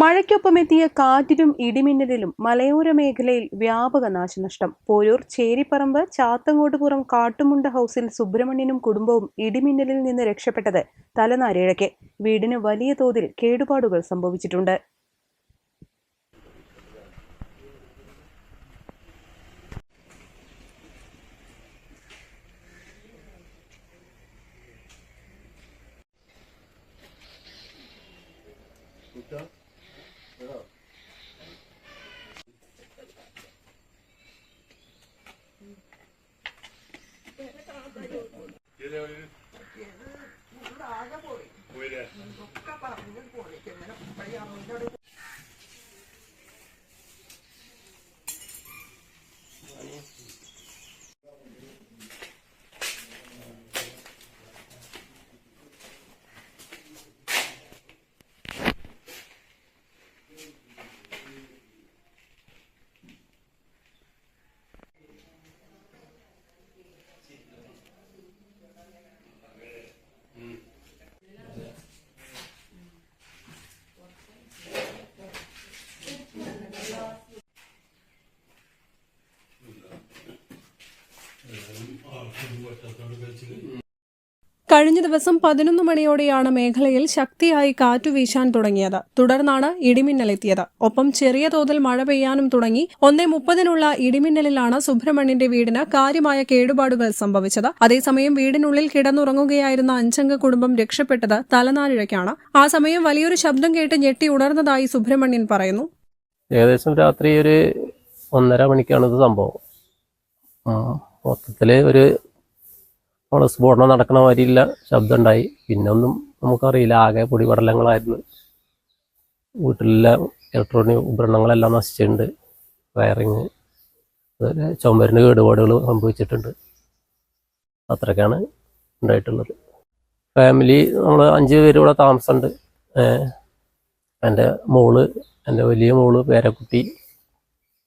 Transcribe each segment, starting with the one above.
മഴയ്ക്കൊപ്പമെത്തിയ കാറ്റിലും ഇടിമിന്നലിലും മലയോര മേഖലയിൽ വ്യാപക നാശനഷ്ടം. പോരൂർ ചേരിപ്പറമ്പ് ചാത്തങ്ങോട്ടുപുറം കാട്ടുമുണ്ട ഹൗസിൽ സുബ്രഹ്മണ്യനും കുടുംബവും ഇടിമിന്നലിൽ നിന്ന് രക്ഷപ്പെട്ടത് തലനാരിഴയ്ക്ക്. വീടിന് വലിയ തോതിൽ കേടുപാടുകൾ സംഭവിച്ചിട്ടുണ്ട്. Shut up. കഴിഞ്ഞ ദിവസം പതിനൊന്ന് മണിയോടെയാണ് മേഖലയിൽ ശക്തിയായി കാറ്റു വീശാൻ തുടങ്ങിയത്. തുടർന്നാണ് ഇടിമിന്നലെത്തിയത്. ഒപ്പം ചെറിയ തോതിൽ മഴ പെയ്യാനും തുടങ്ങി. ഒന്നേ മുപ്പതിനുള്ള ഇടിമിന്നലിലാണ് സുബ്രഹ്മണ്യന്റെ വീടിന് കാര്യമായ കേടുപാടുകൾ സംഭവിച്ചത്. അതേസമയം വീടിനുള്ളിൽ കിടന്നുറങ്ങുകയായിരുന്ന അഞ്ചംഗ കുടുംബം രക്ഷപ്പെട്ടത് തലനാരിഴയ്ക്കാണ്. ആ സമയം വലിയൊരു ശബ്ദം കേട്ട് ഞെട്ടി ഉണർന്നതായി സുബ്രഹ്മണ്യൻ പറയുന്നു. ഏകദേശം രാത്രി ഒരു ഒന്നര മണിക്കാണ് ഇത് സംഭവം. മൊത്തത്തിൽ ഒരു നമ്മൾ സ്ഫോടനം നടക്കണ മാതിരിയില്ല ശബ്ദം ഉണ്ടായി പിന്നെ ഒന്നും നമുക്കറിയില്ല ആകെ പൊടിപടലങ്ങളായിരുന്നു. വീട്ടിലെ ഇലക്ട്രോണിക് ഉപകരണങ്ങളെല്ലാം നശിച്ചിട്ടുണ്ട്. വയറിങ് അതുപോലെ ചുമരിന് കേടുപാടുകൾ സംഭവിച്ചിട്ടുണ്ട്. അത്രയൊക്കെയാണ് ഉണ്ടായിട്ടുള്ളത്. ഫാമിലി നമ്മൾ അഞ്ച് പേര് ഇവിടെ താമസമുണ്ട്. എന്റെ മോൾ എന്റെ വലിയ മോൾ പേരക്കുട്ടി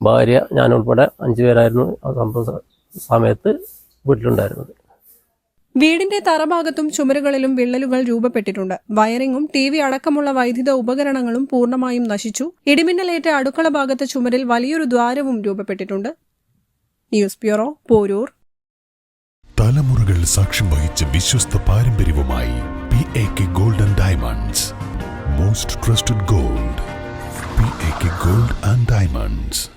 ഭാര്യ ഞാനുൾപ്പെടെ അഞ്ച് പേരായിരുന്നു ആ സംഭവം സമയത്ത് വീട്ടിലുണ്ടായിരുന്നത്. വീടിന്റെ തറഭാഗത്തും ചുമരുകളിലും വിള്ളലുകൾ രൂപപ്പെട്ടിട്ടുണ്ട്. വയറിംഗും ടി വി അടക്കമുള്ള വൈദ്യുത ഉപകരണങ്ങളും പൂർണമായും നശിച്ചു. ഇടിമിന്നലേറ്റ അടുക്കള ഭാഗത്തെ ചുമരിൽ വലിയൊരു ദ്വാരവും രൂപപ്പെട്ടിട്ടുണ്ട്. News bureau Poroor. തലമുറകൾ സാക്ഷ്യം വഹിച്ച വിശ്വസ്ത പാരമ്പര്യവുമായി P A K golden diamonds. Most trusted gold P A K gold and diamonds.